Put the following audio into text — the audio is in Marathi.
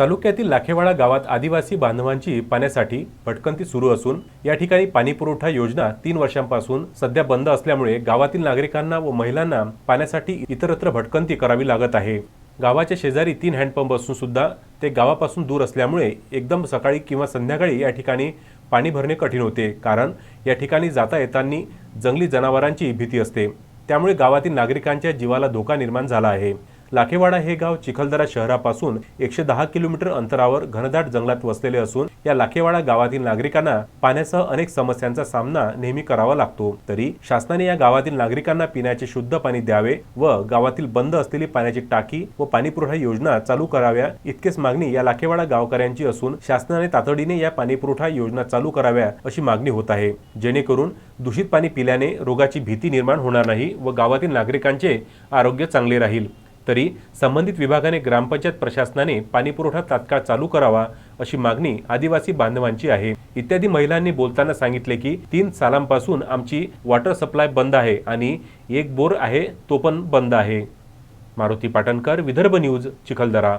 तालुक्यातील लाखेवाडा गावात आदिवासी बांधवांची पाण्यासाठी भटकंती सुरू असून या ठिकाणी पाणी पुरवठा योजना तीन वर्षांपासून सध्या बंद असल्यामुळे गावातील नागरिकांना व महिलांना पाण्यासाठी इतरत्र भटकंती करावी लागत आहे. गावाच्या शेजारी तीन हँडपंप असून सुद्धा ते गावापासून दूर असल्यामुळे एकदम सकाळी किंवा संध्याकाळी या ठिकाणी पाणी भरणे कठीण होते कारण या ठिकाणी जाता येताना जंगली जनावरांची भीती असते. त्यामुळे गावातील नागरिकांच्या जीवाला धोका निर्माण झाला आहे. लाखेवाडा हे गाव चिखलदरा शहरापासून एकशे दहा किलोमीटर अंतरावर घनदाट जंगलात वसलेले असून या लाखेवाडा गावातील नागरिकांना पाण्यासह अनेक समस्यांचा सामना नेहमी करावा लागतो. तरी शासनाने या गावातील नागरिकांना पिण्याचे शुद्ध पाणी द्यावे व गावातील बंद असलेली पाण्याची टाकी व पाणीपुरवठा योजना चालू कराव्या इतकेच मागणी या लाखेवाडा गावकऱ्यांची असून शासनाने तातडीने या पाणीपुरवठा योजना चालू कराव्या अशी मागणी होत आहे. जेणेकरून दूषित पाणी पिल्याने रोगाची भीती निर्माण होणार नाही व गावातील नागरिकांचे आरोग्य चांगले राहील. तरी संबंधित विभागाने ग्रामपंचायत प्रशासनाने पाणीपुरवठा तात्काळ चालू करावा अशी मागणी आदिवासी बांधवांची आहे. इत्यादी महिलांनी बोलताना सांगितले की तीन सालांपासून आमची वॉटर सप्लाय बंद आहे आणि एक बोर आहे तो पण बंद आहे. मारुती पाटणकर विदर्भ न्यूज चिखलदरा.